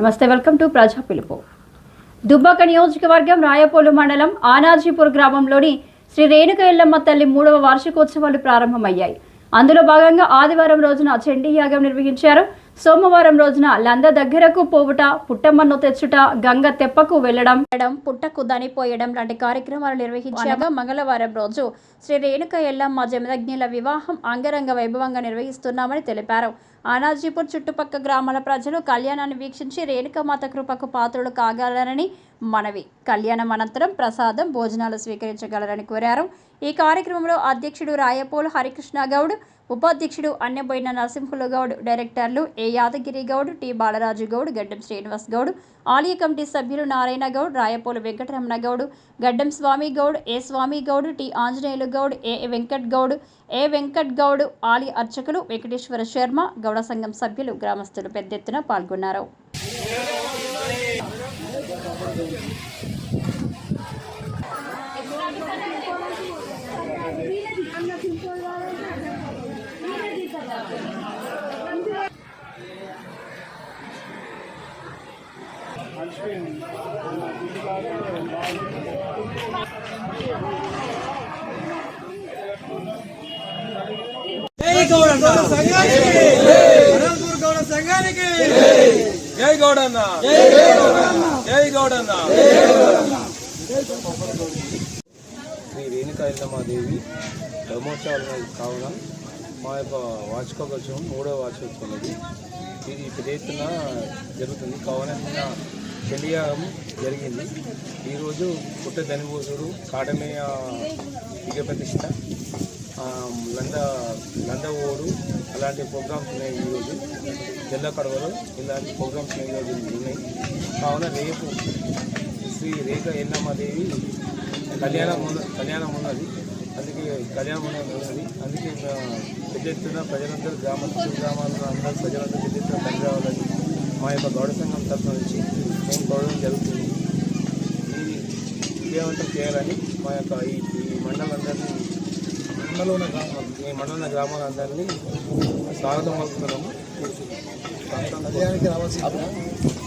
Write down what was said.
నమస్తే welcome to ప్రజా పిలుపు. దుబ్బాక నియోజకవర్గం రాయపోలు మండలం ఆనాజీపూర్ గ్రామంలోని శ్రీ రేణుక ఎల్లమ్మ తల్లి మూడవ వార్షికోత్సవాలు ప్రారంభమయ్యాయి. అందులో భాగంగా ఆదివారం రోజున చండీ యాగం నిర్వహించారు సోమవారం రోజున లంద దగ్గరకు పోవుట పుట్టమ్మను తెచ్చుట గంగ తెప్పకు వెళ్ళడం పుట్టకు దనిపోయడం లాంటి కార్యక్రమాలు నిర్వహించగా మంగళవారం రోజు శ్రీ రేణుక ఎల్లమ్మ జమదగ్నిల వివాహం అంగరంగ వైభవంగా నిర్వహిస్తున్నామని తెలిపారు. ఆనాజీపూర్ చుట్టుపక్కల గ్రామాల ప్రజలు కళ్యాణాన్ని వీక్షించి రేణుకమాత కృపకు పాత్రలు కాగలరని మనవి. కళ్యాణం అనంతరం ప్రసాదం భోజనాలు స్వీకరించగలరని కోరారు. ఈ కార్యక్రమంలో అధ్యక్షుడు రాయపోలు హరికృష్ణ గౌడ్ ఉపాధ్యక్షుడు అన్నబోయిన నరసింహుల గౌడ్ డైరెక్టర్లు ఏ యాదగిరి గౌడ్ టి బాలరాజు గౌడ్ గడ్డం శ్రీనివాస్ గౌడ్ ఆలయ కమిటీ సభ్యులు Narayana Goud Rayapolu Venkataramana Goud Gaddam Swamy Goud A Swamy Goud T Anjaneyulu Goud A Venkat Goud A Venkat Goud ఆలయ అర్చకులు వెంకటేశ్వర శర్మ గౌడ సంఘం సభ్యులు గ్రామస్తులు పెద్ద ఎత్తున పాల్గొన్నారు. జై గౌడ సంఘానికి గౌడ సంఘానికి జై గౌడన్న జై గౌడన్న శ్రీ రేణుకా బ్రహ్మోత్సవాలు కావున మా యొక్క వార్షికోత్సవం మూడవ వార్షికోత్సవం ఇది. ఇది పెద్ద ఎత్తున జరుగుతుంది. కావున చెలియాగం జరిగింది. ఈరోజు పుట్ట ధనిభూసుడు కాటమేయ దిగ ప్రతిష్ట లంద లందవోడు అలాంటి ప్రోగ్రామ్స్ ఉన్నాయి ఈరోజు. జల్ల కడవలు ఇలాంటి ప్రోగ్రామ్స్ ఈరోజు ఉన్నాయి. కావున రేపు శ్రీ రేఖ ఎన్నమ్మదేవి కళ్యాణం ఉన్న కళ్యాణం ఉన్నది. అందుకే కళ్యాణం ఉన్నది ఉన్నది. అందుకే పెద్ద ఎత్తున ప్రజలందరూ గ్రామ చుట్టూ గ్రామాల్లో అందరూ ప్రజలందరూ పెద్ద ఎత్తున కలిసి రావాలని మా యొక్క గౌడ సంఘం తరఫు నుంచి మేము కోరడం జరుగుతుంది. ఇది విజయవంతం చేయాలని మా యొక్క ఈ ఈ మండలందరినీ మండలం ఉన్న గ్రామాలు ఈ మండలం ఉన్న గ్రామాలందరినీ స్వాగతం పలుకుతున్నాము. రావాల్సింది.